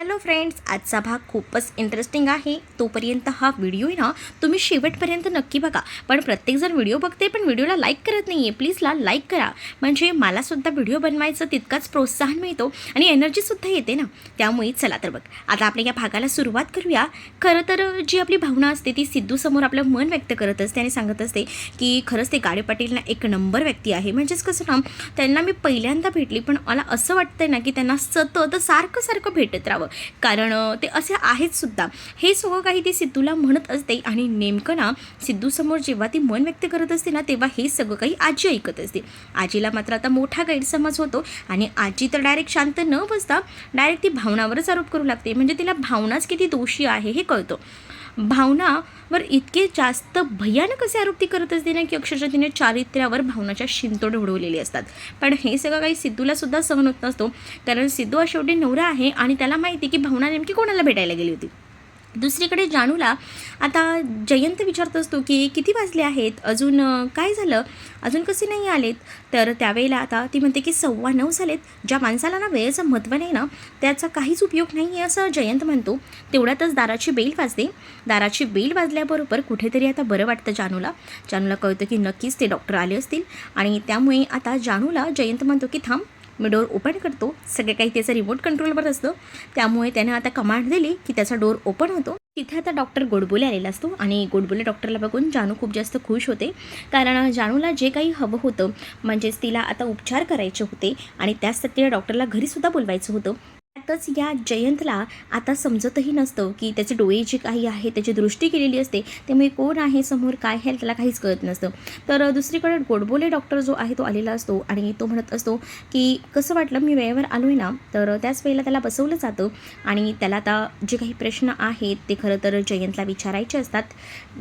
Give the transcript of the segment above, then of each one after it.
Hello friends आजचा भाग खूपच इंटरेस्टिंग आहे. तोपर्यंत हा व्हिडिओ आहे ना तुम्ही शेवटपर्यंत नक्की बघा. पण प्रत्येकजण व्हिडिओ बघते पण व्हिडिओला लाईक करत नाही आहे प्लीजला लाईक करा. म्हणजे मलासुद्धा व्हिडिओ बनवायचं तितकाच प्रोत्साहन मिळतो आणि एनर्जीसुद्धा येते ना. त्यामुळे चला तर बघ. आता आपल्या या भागाला सुरुवात करूया. खरं तर जी आपली भावना असते ती सिद्धूसमोर आपलं मन व्यक्त करत असते आणि सांगत असते की खरंच ते गाडे पाटील ना एक नंबर व्यक्ती आहे. म्हणजेच कसं ना त्यांना मी पहिल्यांदा भेटली पण मला असं वाटतं ना की त्यांना सतत सारखं सारखं भेटत राहावं. कारण ते असे आहेत सुद्धा. हे सगळं काही ती सिद्धूला म्हणत असते आणि नेमकं ना सिद्धूसमोर जेव्हा ती मन व्यक्त करत असते ना तेव्हा हे सगळं काही आजी ऐकत असते. आजीला मात्र आता मोठा गैरसमज होतो आणि आजी तर डायरेक्ट शांत न बसता डायरेक्ट ती भावनावरच आरोप करू लागते. म्हणजे तिला भावनाच किती दोषी आहे हे कळतं. भावनावर इतके जास्त भयानक असे आरोप ती करत असते ना की अक्षरशः तिने चारित्र्यावर भावनाच्या शिंतोड उडवलेली असतात. पण हे सगळं काही सिद्धूला सुद्धा सहन होत नसतो. कारण सिद्धू हा शेवटी नवरा आहे आणि त्याला माहिती की भावना नेमकी कोणाला भेटायला गेली होती. दुसरीकडे जानूला आता जयंत विचारत असतो की किती वाजले आहेत? अजून काय झालं? अजून कसे नाही आलेत? तर त्यावेळेला आता ती म्हणते की सव्वा नऊ झालेत. ज्या माणसाला ना वेळेचं महत्त्व नाही ना त्याचा काहीच उपयोग नाही आहे असं जयंत म्हणतो. तेवढ्यातच दाराची बेल वाजते. दाराची बेल वाजल्याबरोबर कुठेतरी आता बरं वाटतं जानूला. जानूला कळतं की नक्कीच ते डॉक्टर आले असतील. आणि त्यामुळे आता जानूला जयंत म्हणतो की थांब मी डोर ओपन करतो. सगळे काही त्याचं रिमोट कंट्रोलवर असतं. त्यामुळे त्यानं आता कमांड दिली की त्याचा डोर ओपन होतो. तिथे आता डॉक्टर गोडबोले आलेला असतो आणि गोडबोले डॉक्टरला बघून जानू खूप जास्त खुश होते. कारण जानूला जे काही हवं होतं म्हणजेच तिला आता उपचार करायचे होते आणि त्याचसाठी तिला डॉक्टरला घरीसुद्धा बोलवायचं होतं. त्यातच या जयंतला आता समजतही नसतं की त्याचे डोळे जे काही आहे त्याची दृष्टी केलेली असते त्यामुळे कोण आहे समोर काय आहे त्याला काहीच कळत नसतं. तर दुसरीकडे गोडबोले डॉक्टर जो आहे तो आलेला असतो आणि तो म्हणत असतो की कसं वाटलं मी वेळेवर आलो आहे ना? तर त्याच वेळेला त्याला बसवलं जातं आणि त्याला आता जे काही प्रश्न आहेत ते खरं तर जयंतला विचारायचे असतात.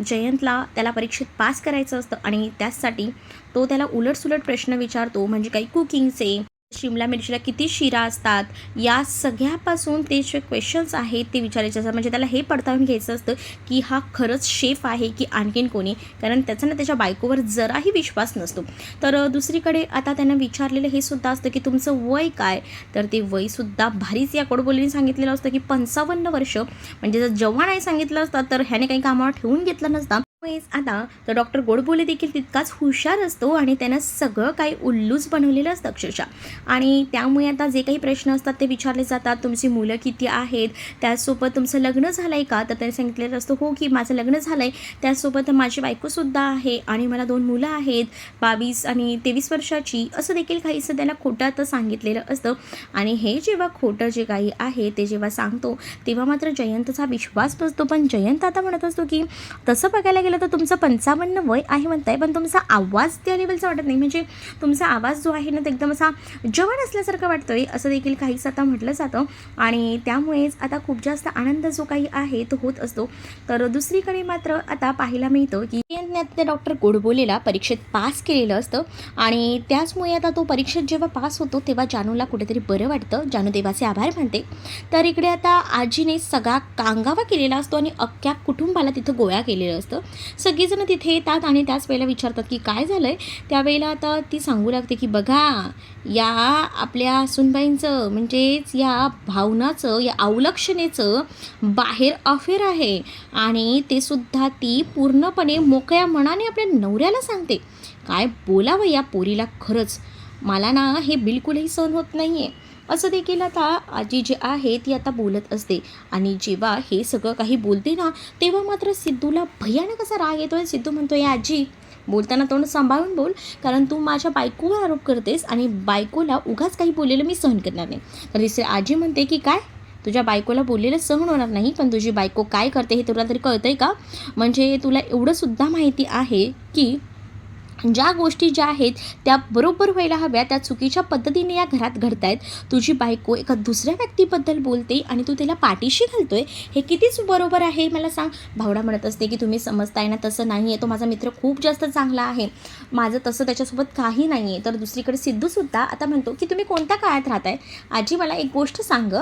जयंतला त्याला परीक्षेत पास करायचं असतं आणि त्याचसाठी तो त्याला उलटसुलट प्रश्न विचारतो म्हणजे काही कुकिंगचे शिमला मिरचीला किती शिरा असतात या सगळ्यापासून ते जे क्वेश्चन्स आहेत ते विचारायचे असतात. म्हणजे त्याला हे पडताळून घ्यायचं असतं की हा खरंच शेफ आहे की आणखीन कोणी? कारण त्याचा ना त्याच्या बायकोवर जराही विश्वास नसतो. तर दुसरीकडे आता त्यांना विचारलेलं हे सुद्धा असतं की तुमचं वय काय? तर ते वयसुद्धा भारीच या कोडबोलीने सांगितलेलं असतं की पंचावन्न वर्ष. म्हणजे जर जवान आहे सांगितलं असतं तर ह्याने काही कामावर ठेवून घेतलं नसतं आता तर डॉक्टर गोडबोले देखील तितकाच हुशार असतो आणि त्यानं सगळं काही उल्लूच बनवलेलं असतं अक्षरशः. आणि त्यामुळे आता जे काही प्रश्न असतात ते विचारले जातात. तुमची मुलं किती आहेत? त्याचसोबत तुमचं लग्न झालं आहे का? तर त्यांनी सांगितलेलं असतं हो की माझं लग्न झालं आहे त्याचसोबत माझी बायकोसुद्धा आहे आणि मला दोन मुलं आहेत बावीस आणि तेवीस वर्षाची. असं देखील काहीसं त्याला खोटं आता सांगितलेलं असतं. आणि हे जेव्हा खोटं जे काही आहे ते जेव्हा सांगतो तेव्हा मात्र जयंतचा विश्वास बसतो. पण जयंत आता म्हणत असतो की तसं बघायला गेलं तर तुमचं पंचावन्न वय आहे म्हणताय पण तुमचा आवाज त्या लेवलचा वाटत नाही. म्हणजे तुमचा आवाज जो आहे ना तो एकदम असा जवळ असल्यासारखं वाटतोय असं देखील काहीच आता म्हटलं जातं. आणि त्यामुळेच आता खूप जास्त आनंद जो काही आहे तो होत असतो. तर दुसरीकडे मात्र आता पाहायला मिळतं की डॉक्टर गोडबोलेला परीक्षेत पास केलेलं असतं. आणि त्याचमुळे आता तो परीक्षेत जेव्हा पास होतो तेव्हा जानूला कुठेतरी बरं वाटतं. जानू देवाचे आभार मानते. तर इकडे आता आजीने सगळा कांगावा केलेला असतो आणि अख्ख्या कुटुंबाला तिथं गोळ्या केलेलं असतं. सगळीजणं तिथे येतात आणि त्याच वेळेला विचारतात की काय झालं आहे त्यावेळेला आता ती सांगू लागते की बघा या आपल्या सुनबाईंचं म्हणजेच या भावनाचं या अवलक्षणेचं बाहेर अफेअर आहे. आणि ते सुद्धा ती पूर्णपणे मोकळ्या मनाने आपल्या नवऱ्याला सांगते. काय बोलावं या पोरीला खरंच? मला ना हे बिलकुलही सहन होत नाही आहे असं देखील आता आजी जी आहे ती आता बोलत असते. आणि जेव्हा हे सगळं काही बोलते ना तेव्हा मात्र सिद्धूला भयानक असा राग येतोय. सिद्धू म्हणतो या आजी बोलताना तोंड सांभाळून बोल कारण तू माझ्या बायकोवर आरोप करतेस आणि बायकोला उगाच काही बोललेलं मी सहन करणार नाही. तर दुसरी आजी म्हणते की काय? तुझ्या बायकोला बोललेलं सहन होणार नाही पण तुझी बायको काय करते हे तुला तरी कळतंय का? म्हणजे तुला एवढं सुद्धा माहिती आहे की ज्या गोष्टी ज्या आहेत त्या बरोबर व्हायला हव्या त्या चुकीच्या पद्धतीने या घरात घडतायत. तुझी बायको एका दुसऱ्या व्यक्तीबद्दल बोलते आणि तू त्याला पाठीशी घालतोय हे कितीच बरोबर आहे? मला सांग. भावडा म्हणत असते की तुम्ही समजताय ना तसं नाही आहे तो माझा मित्र खूप जास्त चांगला आहे. माझं तसं त्याच्यासोबत काही नाही आहे तर दुसरीकडे सिद्धूसुद्धा आता म्हणतो की तुम्ही कोणत्या काळात राहताय? आजी मला एक गोष्ट सांग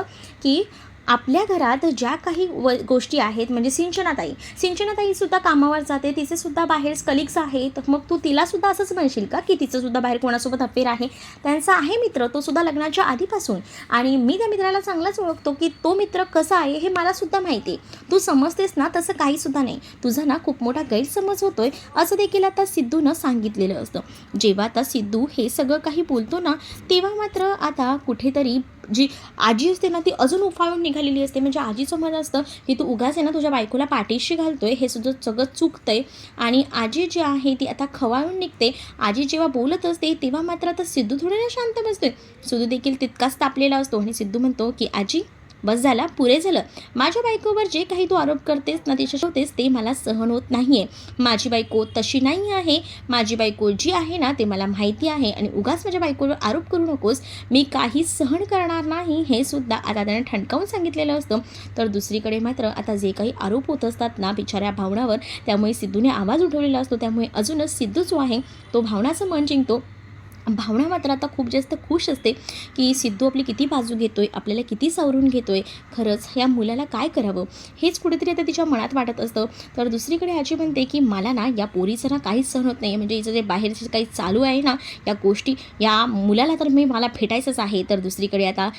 की आपल्या घरात ज्या काही व गोष्टी आहेत म्हणजे सिंचनाताई सिंचनाताईसुद्धा कामावर जाते तिचे सुद्धा बाहेर कलिग्स आहेत मग तू तिलासुद्धा असंच म्हणशील का की तिचं सुद्धा बाहेर कोणासोबत अफेअर आहे? त्यांचा आहे मित्र तो सुद्धा लग्नाच्या आधीपासून. आणि मी त्या मित्राला चांगलाच ओळखतो की तो मित्र कसा आहे हे मला सुद्धा माहिती आहे. तू समजतेस ना तसं काहीसुद्धा नाही. तुझा ना खूप मोठा गैरसमज होतोय असं देखील आता सिद्धूनं सांगितलेलं असतं. जेव्हा आता सिद्धू हे सगळं काही बोलतो ना तेव्हा मात्र आता कुठेतरी जी आजी असते ना ती अजून उफाळून निघालेली असते. म्हणजे आजीचं मत असतं की तू उगाच आहे ना तुझ्या बायकोला पाठीशी घालतोय हे सुद्धा सगळं चुकतंय. आणि आजी जी आहे ती आता खवाळून निघते. आजी जेव्हा बोलत असते तेव्हा मात्र आता सिद्धू थोडा ना शांत बसतोय. सिद्धू देखील तितकाच तापलेला असतो आणि सिद्धू म्हणतो की आजी बस झाला पुरे झालं. माझ्या बायकोवर जे काही तू आरोप करतेस ना तिच्या होतेस ते मला सहन होत नाही आहे माझी बायको तशी नाही आहे. माझी बायको जी आहे ना ते मला माहिती आहे. आणि उगाच माझ्या बायकोवर आरोप करू नकोस. मी काही सहन करणार नाही हे सुद्धा आता त्याने ठणकावून सांगितलेलं असतं. तर दुसरीकडे मात्र आता जे काही आरोप होत असतात ना बिचाऱ्या भावनावर त्यामुळे सिद्धूने आवाज उठवलेला असतो. त्यामुळे अजूनच सिद्धू जो आहे तो भावनाचं मन जिंकतो. भावना मात्र आता खूप जास्त खुश असते की सिद्धू आपली किती बाजू घेतोय आपल्याला किती सावरून घेतोय खरंच या मुलाला काय करावं? हेच कुठेतरी आता तिच्या मनात वाटत असतं. तर दुसरीकडे आजी म्हणते की मला ना या पोरीचं ना काहीच सहन होत नाही. म्हणजे हिचं जे बाहेरचं काही चालू आहे ना या गोष्टी या मुलाला तर मी मला भेटायचंच आहे. तर दुसरीकडे आता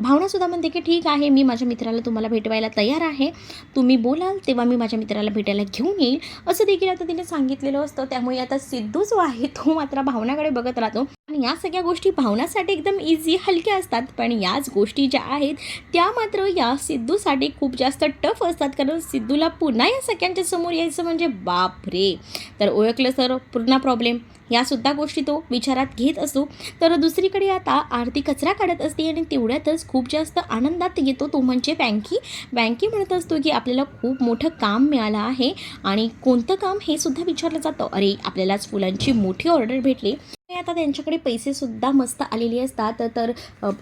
भावनासुद्धा म्हणते की ठीक आहे मी माझ्या मित्राला तुम्हाला भेटवायला तयार आहे. तुम्ही बोलाल तेव्हा मी माझ्या मित्राला भेटायला घेऊन येईल. असं देखील आता तिने सांगितलेलं असतं. त्यामुळे आता सिद्धू जो आहे. तो मात्र भावनाकडे बघत राहतो. आणि या सगळ्या गोष्टी भावनासाठी एकदम इझी हलक्या असतात. पण याच गोष्टी ज्या आहेत त्या मात्र या सिद्धूसाठी खूप जास्त टफ असतात. कारण सिद्धूला पुन्हा या सगळ्यांच्या समोर यायचं म्हणजे बाप रे तर ओळखलं सर पूर्ण प्रॉब्लेम यासुद्धा गोष्टी तो विचारात घेत असतो तर दुसरीकडे आता आरती कचरा काढत असते आणि तेवढ्यातच खूप जास्त आनंदात येतो तो म्हणजे बँकी. बँकी म्हणत असतो की आपल्याला खूप मोठं काम मिळालं आहे आणि कोणतं काम हे सुद्धा विचारलं जातं. अरे आपल्यालाच फुलांची मोठी ऑर्डर भेटली. आता त्यांच्याकडे पैसेसुद्धा मस्त आलेले असतात. तर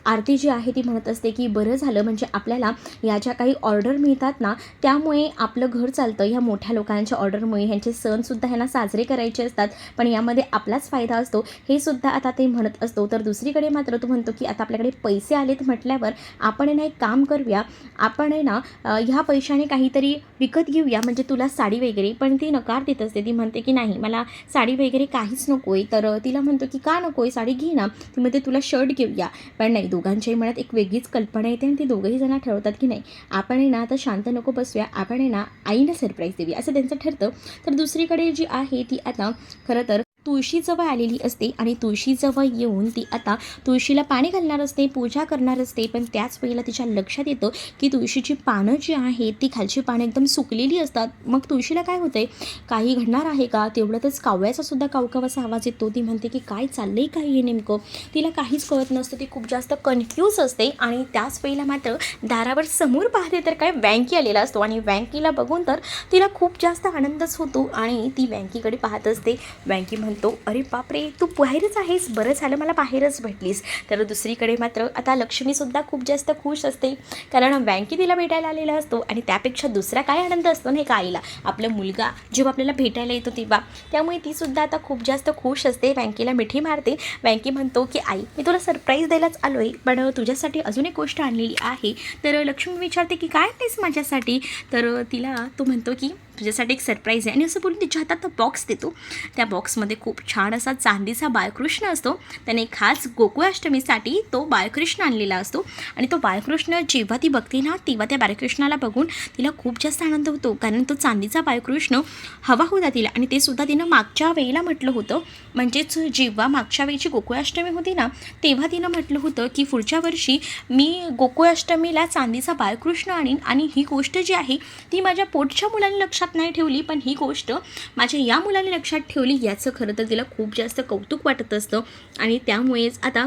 आरती जी आहे ती म्हणत असते की बरं झालं म्हणजे आपल्याला या ज्या काही ऑर्डर मिळतात ना त्यामुळे आपलं घर चालतं. ह्या मोठ्या लोकांच्या ऑर्डरमुळे ह्यांचे सणसुद्धा ह्यांना साजरे करायचे असतात. पण यामध्ये आपलाच फायदा असतो. हे सुद्धा आता ते म्हणत असतो. तर दुसरीकडे मात्र तो म्हणतो की आता आपल्याकडे पैसे आलेत म्हटल्यावर आपण आहे ना एक काम करूया. आपण आहे ना ह्या पैशाने काहीतरी विकत घेऊया. म्हणजे तुला साडी वगैरे. पण ती नकार देत असते. ती म्हणते की नाही मला साडी वगैरे काहीच नको आहे तर तिला म्हणतो की का नको आहे साडी घे ना. ती म्हणते तुला शर्ट घेऊया. पण नाही दोघांच्याही मनात एक वेगळीच कल्पना येते आणि ते दोघंही जण ठरवतात की नाही आपण आहे ना आता शांत नको बसूया. आपण आहे ना आईनं सरप्राईज देऊया. असं त्यांचं ठरतं. तर दुसरीकडे जी आहे ती आता खरं तर तुळशीजवळ आलेली असते आणि तुळशीजवळ येऊन ती आता तुळशीला पाणी घालणार असते पूजा करणार असते. पण त्याच वेळेला तिच्या लक्षात येतं की तुळशीची पानं जी आहेत ती खालची पानं एकदम सुकलेली असतात. मग तुळशीला काय होतंय? काही घडणार आहे का? तेवढ्यातच कावळ्याचा सुद्धा कावकावाचा आवाज येतो. ती म्हणते की काय चाललंय काय हे नेमकं? तिला काहीच कळत नसतं. ती खूप जास्त कन्फ्यूज असते आणि त्याच वेळेला मात्र दारावर समोर पाहते तर काय? वँकी आलेला असतो आणि वँकीला बघून तर तिला खूप जास्त आनंदच होतो आणि ती वँकीकडे पाहत असते. वँकी म्हणते अरे बापरे तू बाहेरच आहेस बरं झालं मला बाहेरच भेटलीस. तर दुसरीकडे मात्र आता लक्ष्मीसुद्धा खूप जास्त खुश असते कारण वँकी तिला भेटायला आलेला असतो आणि त्यापेक्षा दुसरा काय आनंद असतो नाही का आईला? आपला मुलगा जेव्हा आपल्याला भेटायला येतो तेव्हा. त्यामुळे तीसुद्धा आता खूप जास्त खुश असते बँकेला मिठी मारते. वँकी म्हणतो की आई मी तुला सरप्राईज द्यायलाच आलो आहे पण तुझ्यासाठी अजून एक गोष्ट आणलेली आहे. तर लक्ष्मी विचारते की काय आणतेस माझ्यासाठी? तर तिला तो म्हणतो की तुझ्यासाठी एक सरप्राईज आहे. आणि असं बोलून तिच्या हातात बॉक्स देतो. त्या बॉक्समध्ये खूप छान असा चांदीचा बाळकृष्ण असतो. त्याने खास गोकुळाष्टमीसाठी तो बाळकृष्ण आणलेला असतो. आणि तो बाळकृष्ण जेव्हा ती बघते ना तेव्हा त्या बाळकृष्णाला बघून तिला खूप जास्त आनंद होतो. कारण तो चांदीचा बाळकृष्ण हवा होता तिला. आणि ते सुद्धा तिनं मागच्या वेळेला म्हटलं होतं. म्हणजेच जेव्हा मागच्या वेळची गोकुळाष्टमी होती ना तेव्हा तिनं म्हटलं होतं की पुढच्या वर्षी मी गोकुळाष्टमीला चांदीचा बाळकृष्ण आणीन. आणि ही गोष्ट जी आहे ती माझ्या पोटच्या मुलांनी लक्षात नाही ठेवली पण ही गोष्ट माझ्या या मुलाने लक्षात ठेवली याचं खरं तर तिला खूप जास्त कौतुक वाटत असतं. आणि त्यामुळेच आता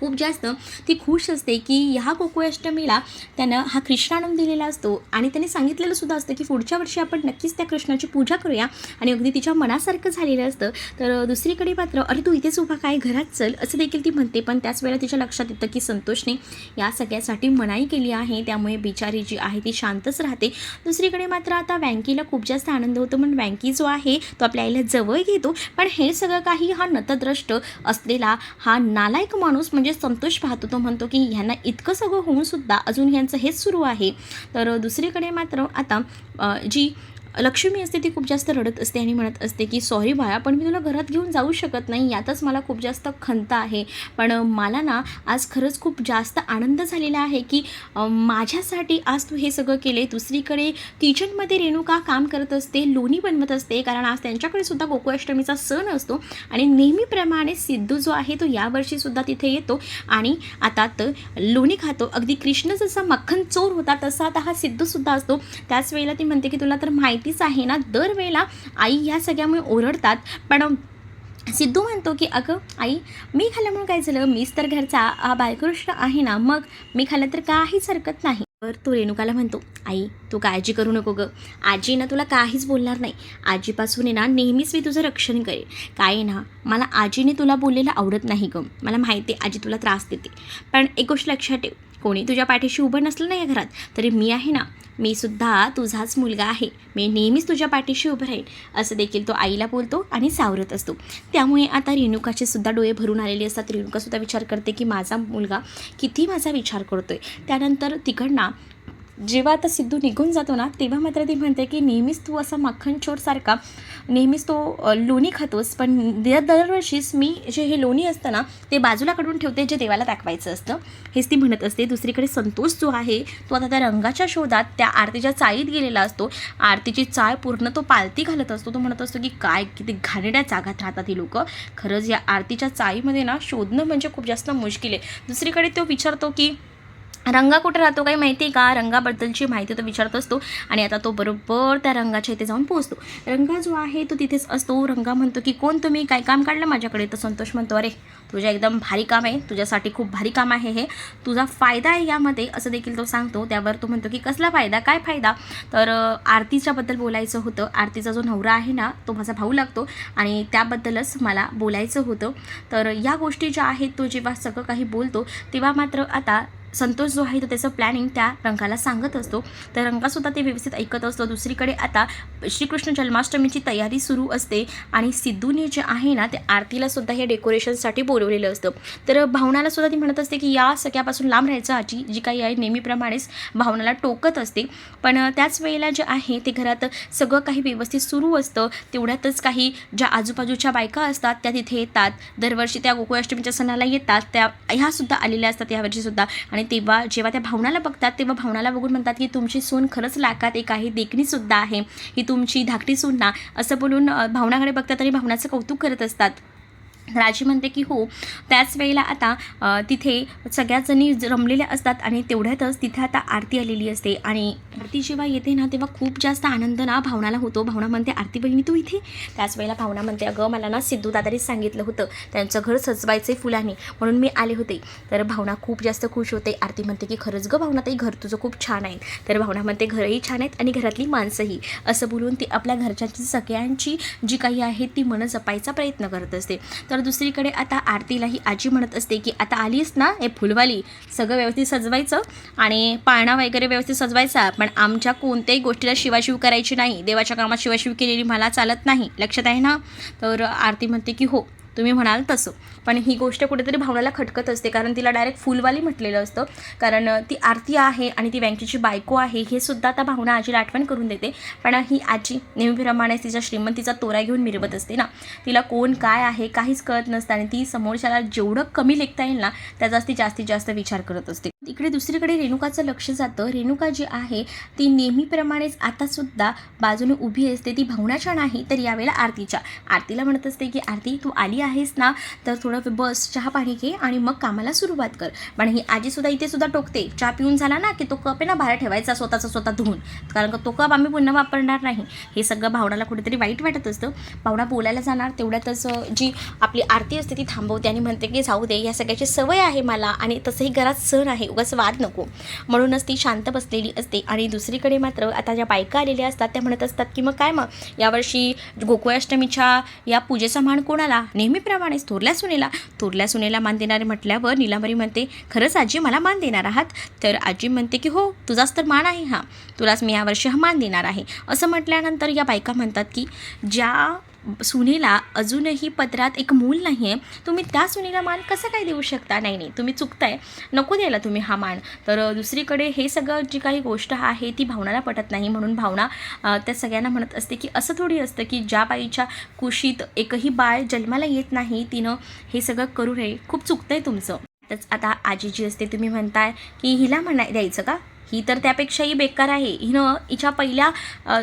खूप जास्त ती खुश असते की ह्या गोकुळाष्टमीला त्यानं हा कृष्णानंद दिलेला असतो. आणि त्याने सांगितलेलं सुद्धा असतं की पुढच्या वर्षी आपण नक्कीच त्या कृष्णाची पूजा करूया. आणि अगदी तिच्या मनासारखं झालेलं असतं. तर दुसरीकडे मात्र अरे तू इथेच उभा काय? घरात चल. असं देखील ती म्हणते. पण त्याच वेळेला तिच्या लक्षात येतं की संतोषने या सगळ्यासाठी मनाई केली आहे. त्यामुळे बिचारी जी आहे ती शांतच राहते. दुसरीकडे मात्र आता वँकीला खूप जास्त आनंद होतो. पण वँकी जो आहे तो आपल्या आईला जवळ घेतो. पण हे सगळं काही हा नतद्रष्ट असलेला हा नालायक माणूस म्हणजे म्हणजे संतोष पाहतो तो म्हणतो की ह्यांना इतकं सगळं होऊनसुद्धा अजून ह्यांचं हेच सुरू आहे. तर दुसरीकडे मात्र आता जी लक्ष्मी असते ती खूप जास्त रडत असते आणि म्हणत असते की सॉरी बाळा पण मी तुला घरात घेऊन जाऊ शकत नाही. यातच मला खूप जास्त खंत आहे. पण मला ना आज खरंच खूप जास्त आनंद झालेला आहे की माझ्यासाठी आज तू हे सगळं केले दुसरीकडे किचनमध्ये रेणुका काम करत असते? लोणी बनवत असते? कारण आज त्यांच्याकडे सुद्धा गोकुळाष्टमीचा सण असतो. आणि नेहमीप्रमाणे सिद्धू जो आहे तो यावर्षीसुद्धा तिथे येतो. आणि आता तर लोणी खातो. अगदी कृष्ण जसा मक्खन चोर होता तसा आता हा सिद्धूसुद्धा असतो. त्याच वेळेला ती म्हणते की तुला तर माहितीच आहे ना. दरवेळेला आई ह्या सगळ्यामुळे ओरडतात. पण सिद्धू म्हणतो की अगं आई मी खाल्ल्यामुळे काय झालं? मीच तर घरचा बालकृष्ण आहे ना. मग मी खाल्लं तर काहीच हरकत नाही. तर तो रेणुकाला म्हणतो आई तू काळजी करू नको गं. आजी ना तुला काहीच बोलणार नाही. आजीपासून आहे ना नेहमीच मी तुझं रक्षण करेन. काय आहे ना मला आजीने तुला बोललेलं आवडत नाही गं. मला माहिती आहे आजी तुला त्रास देते. पण एक गोष्ट लक्षात ठेव. कोणी तुझ्या पाठीशी उभं नसलं ना या घरात? तरी मी आहे ना. मी सुद्धा तुझाच मुलगा आहे. मी नेहमीच तुझ्या पाठीशी उभं राहील असं देखील तो आईला बोलतो आणि सावरत असतो. त्यामुळे आता रेणुकाचे सुद्धा डोळे भरून आलेले असतात. रेणुकासुद्धा विचार करते की माझा मुलगा किती माझा विचार करतो आहे त्यानंतर तिकडनं जेव्हा आता सिद्धू निघून जातो ना तेव्हा मात्र ती म्हणते की नेहमीच तू असा मक्खन चोरसारखा नेहमीच तो लोणी खातोस पण दरवर्षीच मी जे हे लोणी असतं ना ते बाजूला काढून ठेवते जे देवाला दाखवायचं असतं. हेच ती म्हणत असते. दुसरीकडे संतोष जो आहे तो आता त्या रंगाच्या शोधात त्या आरतीच्या चाळीत गेलेला असतो. आरतीची चाळ पूर्ण तो पालती घालत असतो. तो म्हणत असतो की काय किती घाणेड्या जागात राहतात ही लोक. खरंच या आरतीच्या चाळीमध्ये ना शोधणं म्हणजे खूप जास्त मुश्किल आहे. दुसरीकडे तो विचारतो की रंगा कुठे राहतो काही माहिती आहे का? रंगाबद्दलची माहिती तो विचारत असतो आणि आता तो बरोबर त्या रंगाच्या इथे जाऊन पोहोचतो. रंगा जो आहे तो तिथेच असतो. रंगा म्हणतो की कोण तुम्ही? काय काम काढलं माझ्याकडे? तर संतोष म्हणतो अरे तुझ्या एकदम भारी काम आहे. तुझ्यासाठी खूप भारी काम आहे हे. तुझा फायदा आहे यामध्ये. असं देखील तो सांगतो. त्यावर तो म्हणतो की कसला फायदा? काय फायदा? तर आरतीच्याबद्दल बोलायचं होतं. आरतीचा जो नवरा आहे ना तो माझा भाऊ लागतो आणि त्याबद्दलच मला बोलायचं होतं. तर या गोष्टी ज्या आहेत तो जेव्हा सगळं काही बोलतो तेव्हा मात्र आता संतोष जो आहे तो त्याचं प्लॅनिंग त्या रंगाला सांगत असतो. तर रंगासुद्धा ते व्यवस्थित ऐकत असतो. दुसरीकडे आता श्रीकृष्ण जन्माष्टमीची तयारी सुरू असते आणि सिद्धूने जे आहे ना ते आरतीला सुद्धा हे डेकोरेशनसाठी बोलवलेलं असतं. तर भावनाला सुद्धा ती म्हणत असते की या सगळ्यापासून लांब राहायचं आजी. जी काही आहे नेहमीप्रमाणेच भावनाला टोकत असते. पण त्याच वेळेला जे आहे ते घरात सगळं काही व्यवस्थित सुरू असतं. तेवढ्यातच काही ज्या आजूबाजूच्या बायका असतात त्या तिथे येतात. दरवर्षी त्या गोकुळाष्टमीच्या सणाला येतात. त्या ह्यासुद्धा आलेल्या असतात यावर्षीसुद्धा आणि आणि तेव्हा जेव्हा त्या भावनाला बघतात तेव्हा भावनाला बघून म्हणतात की तुमची सून खरंच लाकात एक आहे देखणीसुद्धा आहे ही तुमची धाकटी सून ना असं बोलून भावनाकडे बघतात आणि भावनाचं कौतुक करत असतात. राजी म्हणते की हो त्याच वेळेला आता तिथे सगळ्याच जणी रमलेल्या असतात आणि तेवढ्यातच तिथे आता आरती आलेली असते आणि आरती जेव्हा येते ना तेव्हा खूप जास्त आनंद ना भावनाला होतो. भावना म्हणते आरती बहिणी तू इथे? त्याच वेळेला भावना म्हणते अगं मला ना सिद्धू दादारीच सांगितलं होतं त्यांचं घर सजवायचं आहे फुलांनी म्हणून मी आले होते. तर भावना खूप जास्त खुश होते. आरती म्हणते की खरंच गं भावना ताई घर तुझं खूप छान आहे. तर भावना म्हणते घरही छान आहेत आणि घरातली माणसंही. असं बोलून ती आपल्या घरच्यांची सगळ्यांची जी काही आहे ती मनं जपायचा प्रयत्न करत असते. तर तर दुसरीकडे आता आरतीलाही आजी म्हणत असते की आता आलीस ना हे फुलवाली सगळं व्यवस्थित सजवायचं आणि पाळणा वगैरे व्यवस्थित सजवायचा पण आमच्या कोणत्याही गोष्टीला शिवाशिव करायची नाही. देवाच्या कामात शिवाशिव केलेली मला चालत नाही. लक्षात आहे ना? तर आरती म्हणते की हो तुम्ही म्हणाल तसं. पण ही गोष्ट कुठेतरी भावनाला खटकत असते. कारण तिला डायरेक्ट फुलवाली म्हटलेलं असतं. कारण ती आरती आहे आणि ती बँकेची बायको आहे हे सुद्धा त्या भावना आजीला आठवण करून देते. पण ही आजी नेहमीप्रमाणेच तिच्या श्रीमंतीचा तोरा घेऊन मिरवत असते ना. तिला कोण काय आहे काहीच कळत नसतं आणि ती समोरच्याला जेवढं कमी लेखता येईल ना त्याचाच ती जास्तीत जास्त विचार करत असते. इकडे दुसरीकडे रेणुकाचं लक्ष जातं. रेणुका जी आहे ती नेहमीप्रमाणेच आतासुद्धा बाजूने उभी असते. ती भावनाच्या नाही तर यावेळेला आरतीच्या. आरतीला म्हणत असते की आरती तू आली आहेस ना? तर थोडं बस चहा पाणी घे आणि मग कामाला सुरुवात कर. पण ही आजीसुद्धा इथे सुद्धा टोकते. चहा पिऊन झाला ना की तो कप आहे ना बाहेर ठेवायचा स्वतःचा स्वतः धुवून. कारण का तो कप आम्ही पुन्हा वापरणार नाही. हे सगळं भावनाला कुठेतरी वाईट वाटत असतं. भावना बोलायला जाणार तेवढ्यातच जी आपली आरती असते ती थांबवते आणि म्हणते की जाऊ दे या सगळ्याची सवय आहे मला आणि तसंही घरात सण आहे. उगाच वाद नको. म्हणूनच ती शांत बसलेली असते आणि दुसरीकडे मात्र आता ज्या बायका आलेल्या असतात त्या म्हणत असतात की मग काय मग? यावर्षी गोकुळाष्टमीच्या या पूजेचा मान कोणाला? नेहमीप्रमाणेच थोरल्या सुनेला. थोरल्या सुनेला मान देणारे म्हटल्यावर निलांबरी म्हणते खरंच आजी मला मान देणार आहात? तर आजी म्हणते की हो तुझाच तर मान आहे हा. तुलाच मी यावर्षी हा मान देणार आहे. असं म्हटल्यानंतर या बायका म्हणतात की ज्या सुनेला अजूनही पत्रात एक मूल नाही आहे तुम्ही त्या सुनेला मान कसं काय देऊ शकता? नाही नाही तुम्ही चुकताय. नको द्यायला तुम्ही हा मान. तर दुसरीकडे हे सगळं जी काही गोष्ट आहे ती भावनाला पटत नाही म्हणून भावना त्या सगळ्यांना म्हणत असते की असं थोडी असतं की ज्या बाईच्या कुशीत एकही बाळ जन्माला येत नाही तिनं हे सगळं करू नये. खूप चुकतंय तुमचं. तर आता आजी जी असते तुम्ही म्हणताय की हिला म्हणा द्यायचं का? ही तर त्यापेक्षाही बेकार आहे. हिनं हिच्या पहिल्या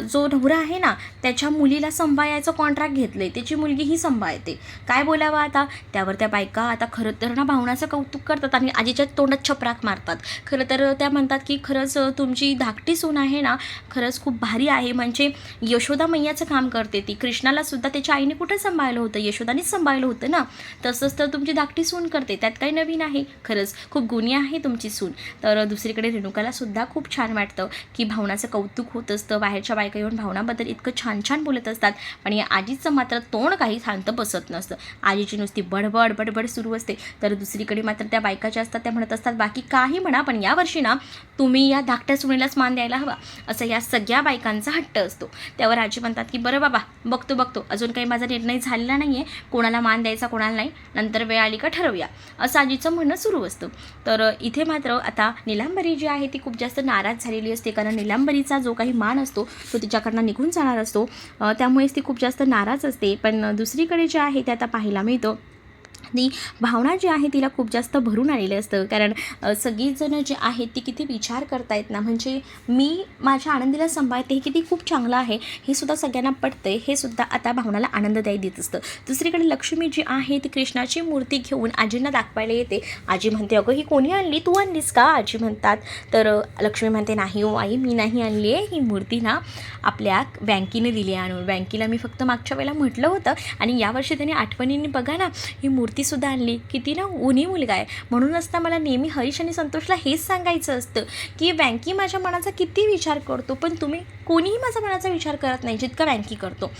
जो नवरा आहे ना त्याच्या मुलीला सांभाळायचं कॉन्ट्रॅक्ट घेतलं आहे त्याची मुलगी ही सांभाळते. काय बोलावं आता? त्यावर त्या बायका आता खरं तर ना भावनाचं कौतुक करतात आणि आजीच्या तोंडात छपराक मारतात. खरं तर त्या म्हणतात की खरंच तुमची धाकटी सून आहे ना खरंच खूप भारी आहे. म्हणजे यशोदा मैयाचं काम करते ती. कृष्णाला सुद्धा त्याच्या आईने कुठं सांभाळलं होतं? यशोदानेच सांभाळलं होतं ना. तसंच तर तुमची धाकटी सून करते. त्यात काही नवीन आहे? खरंच खूप गुणी आहे तुमची सून. तर दुसरीकडे रेणुकाला सुद्धा खूप छान वाटतं की भावनाचं कौतुक होत असतं. बाहेरच्या बायका येऊन भावनाबद्दल इतकं छान छान बोलत असतात पण या आजीचं मात्र तोंड काही शांत बसत नसतं. आजीची नुसती बडबड बडबड सुरू असते. तर दुसरीकडे मात्र त्या बायका ज्या असतात त्या म्हणत असतात बाकी काही म्हणा पण यावर्षी ना तुम्ही या धाकट्या सुनेलाच मान द्यायला हवा. असं या सगळ्या बायकांचा हट्ट असतो. त्यावर आजी म्हणतात की बरं बाबा बघतो बघतो. अजून काही माझा निर्णय झालेला नाही आहे कोणाला मान द्यायचा कोणाला नाही. नंतर वेळ आली का ठरवूया. असं आजीचं म्हणणं सुरू असतं. तर इथे मात्र आता निलांबरी जी आहे ती खूप जास्त नाराज झालेली असते. कारण निलांबरीचा जो काही मान असतो तो तिच्याकडनं निघून जाणार असतो. त्यामुळेच ती खूप जास्त नाराज असते. पण दुसरीकडे जे आहे ते आता पाहायला मिळतं. मनातली भावना जी आहे तिला खूप जास्त भरून आलेलं असतं. कारण सगळीजणं जे आहेत ती किती विचार करतायत ना म्हणजे मी माझ्या आनंदीला सांभाळते हे किती खूप चांगलं आहे हे सुद्धा सगळ्यांना पटतं हे सुद्धा आता भावनाला आनंददायी देत असतं. दुसरीकडे लक्ष्मी जी आहे ती कृष्णाची मूर्ती घेऊन आजींना दाखवायला येते. आजी म्हणते अगं ही कोणी आणली? तू आणलीस का? आजी म्हणतात. तर लक्ष्मी म्हणते नाही हो आई मी नाही आणली आहे. ही मूर्ती ना आपल्या बँकेने दिली आहे आणून. बँकेला मी फक्त मागच्या वेळेला म्हटलं होतं आणि यावर्षी त्यांनी आठवणीने बघा ना ही मूर्ती सुद्धा आणली किती ना उनी मुलगा आहे. म्हणूनच असता मला नेहमी हरीश आणि संतोषला हेच सांगायचं असतं की बँकी माझ्या मनाचा किती विचार करतो पण तुम्ही कोणीही माझ्या मनाचा विचार करत नाही जितका बँकी करतो.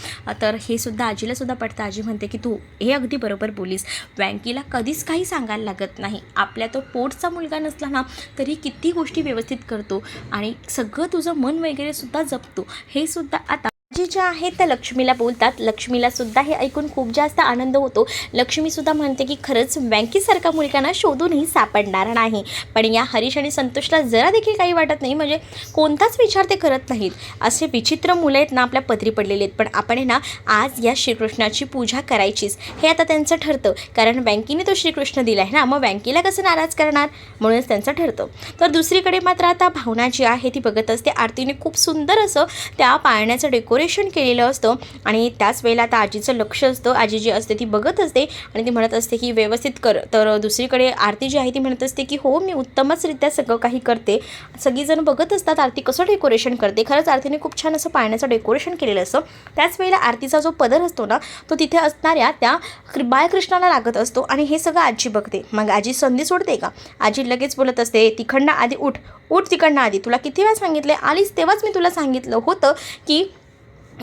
तर हे सुद्धा आजीला सुद्धा पडतं आजी म्हणते की तू हे अगदी बरोबर बोलीस. बँकीला कधीच काही सांगायला लागत नाही. आपल्या तो पोटचा मुलगा नसला ना तरी किती गोष्टी व्यवस्थित करतो आणि सगळं तुझं मन वगैरे सुद्धा जपतो. हे सुद्धा आता आजी ज्या आहेत त्या लक्ष्मीला बोलतात. लक्ष्मीला सुद्धा हे ऐकून खूप जास्त आनंद होतो. लक्ष्मी सुद्धा म्हणते की खरंच बँकेसारखा मुलगांना शोधूनही सापडणार नाही. पण या हरीश आणि संतोषला जरा देखील काही वाटत नाही. म्हणजे कोणताच विचार ते करत नाहीत. असे विचित्र मुलं आहेत ना आपल्या पदरी पडलेले आहेत. पण आपण आहे ना आज या श्रीकृष्णाची पूजा करायचीच. हे आता त्यांचं ठरतं. कारण बँकेने तो श्रीकृष्ण दिला आहे ना मग बँकेला कसं नाराज करणार? म्हणूनच त्यांचं ठरतं. तर दुसरीकडे मात्र आता भावना जी आहे ती बघत असते. आरतीने खूप सुंदर असं त्या पाळण्याचं डेकोरेशन डेकोरेशन केलेलं असतं आणि त्याच वेळेला आता आजीचं लक्ष असतं. आजी जी असते ती बघत असते आणि ती म्हणत असते की व्यवस्थित कर. तर दुसरीकडे आरती जी आहे ती म्हणत असते की हो मी उत्तमचरित्या सगळं काही करते. सगळीजण बघत असतात आरती कसं डेकोरेशन करते. खरंच आरतीने खूप छान असं पाण्याचं डेकोरेशन केलेलं असतं. त्याच वेळेला आरतीचा जो पदर असतो ना तो तिथे असणाऱ्या त्या बाळकृष्णाला लागत असतो आणि हे सगळं आजी बघते. मग आजी संधी सोडते का? आजी लगेच बोलत असते तिखंड आधी उठ. उठ तिकडनं आधी. तुला किती वेळा सांगितले आलीस तेव्हाच मी तुला सांगितलं होतं की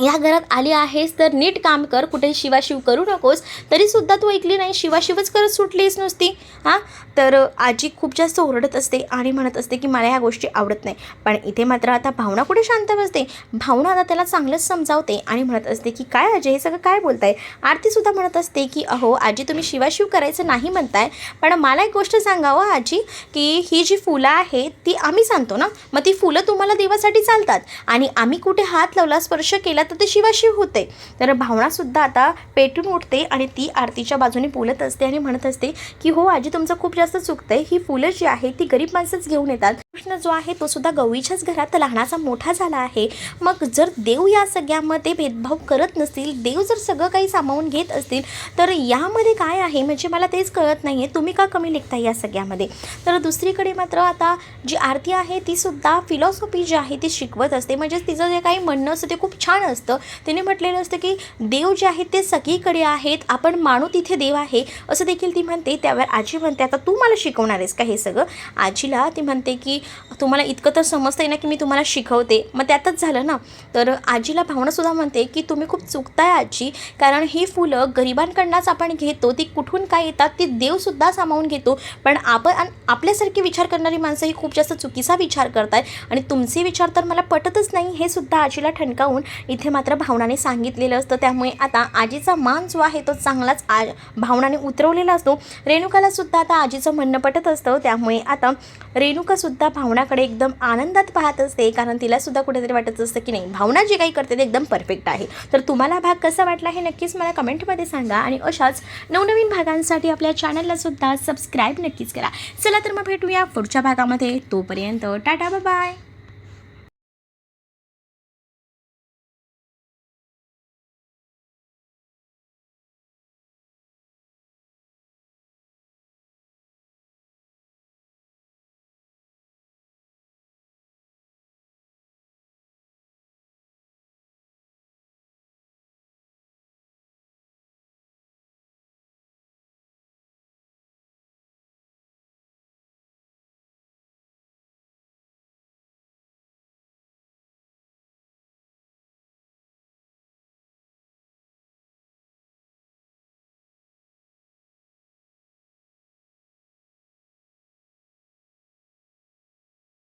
या घरात आली आहेस तर नीट काम कर कुठे शिवाशिव करू नकोस. तरीसुद्धा तू ऐकली नाही शिवाशिवच करत सुटलीस नुसती. हां? तर आजी खूप जास्त ओरडत असते आणि म्हणत असते की मला ह्या गोष्टी आवडत नाही. पण इथे मात्र आता भावना कुठे शांत बसते. भावना आता त्याला चांगलंच समजावते आणि म्हणत असते की काय आजी हे सगळं काय बोलताय? आरतीसुद्धा म्हणत असते की अहो आजी तुम्ही शिवाशिव करायचं नाही म्हणताय. पण मला एक गोष्ट सांगावं हो आजी की ही जी फुलं आहेत ती आम्ही सांगतो ना? मग ती फुलं तुम्हाला देवासाठी चालतात. आणि आम्ही कुठे हात लावला स्पर्श केला तर ते शिवाशिव होते. तर भावनासुद्धा आता पेटून उठते आणि ती आरतीच्या बाजूने बोलत असते आणि म्हणत असते की हो आजी तुमचं खूप जास्त चुकतंय. ही फुलं जी आहे ती गरीब माणसंच घेऊन येतात. कृष्ण जो आहे तो सुद्धा गवळीच्याच घरात लहानाचा मोठा झाला आहे. मग जर देव या सगळ्यामध्ये भेदभाव करत नसतील देव जर सगळं काही सामावून घेत असतील तर यामध्ये काय आहे? म्हणजे मला तेच कळत नाही आहे तुम्ही का कमी लिखता या सगळ्यामध्ये? तर दुसरीकडे मात्र आता जी आरती आहे ती सुद्धा फिलॉसॉफी जी आहे ती शिकवत असते. म्हणजेच तिचं जे काही म्हणणं असतं ते खूप छान असतं. तिने म्हटलेलं असतं की देव जे आहेत ते सगळीकडे आहेत. आपण मानू तिथे देव आहे. असं देखील ती म्हणते. त्यावर आजी म्हणते आता तू मला शिकवणार आहेस का हे सगळं? आजीला ती म्हणते की तुम्हाला इतकं तर समजतं आहे ना की मी तुम्हाला शिकवते. मग त्यातच झालं ना. तर आजीला भावनासुद्धा म्हणते की तुम्ही खूप चुकताय आजी. कारण ही फुलं गरिबांकडनंच आपण घेतो. ती कुठून काय येतात ती देवसुद्धा सामावून घेतो. पण आपण आपल्यासारखे आपल्यासारखी विचार करणारी माणसं ही खूप जास्त चुकीचा विचार करताय आणि तुमचे विचार तर मला पटतच नाही हे सुद्धा आजीला ठणकावून इथे मात्र भावनाने सांगितलेलं असतं. त्यामुळे आता आजीचा मान जो आहे तो चांगलाच आ भावनाने उतरवलेला असतो. रेणुकाला सुद्धा आता आजीचं म्हणणं पटत असतं. त्यामुळे आता रेणुकासुद्धा भावनाकडे एकदम आनंदात पाहत असते कारण तिलासुद्धा कुठेतरी वाटत असतं की नाही भावना जे काही करते ते एकदम परफेक्ट आहे. तर तुम्हाला भाग कसा वाटला हे नक्कीच मला कमेंटमध्ये सांगा आणि अशाच नवनवीन भागांसाठी आपल्या चॅनलला सुद्धा सबस्क्राईब नक्कीच करा. चला तर मग भेटूया पुढच्या भागामध्ये. तोपर्यंत टाटा बाय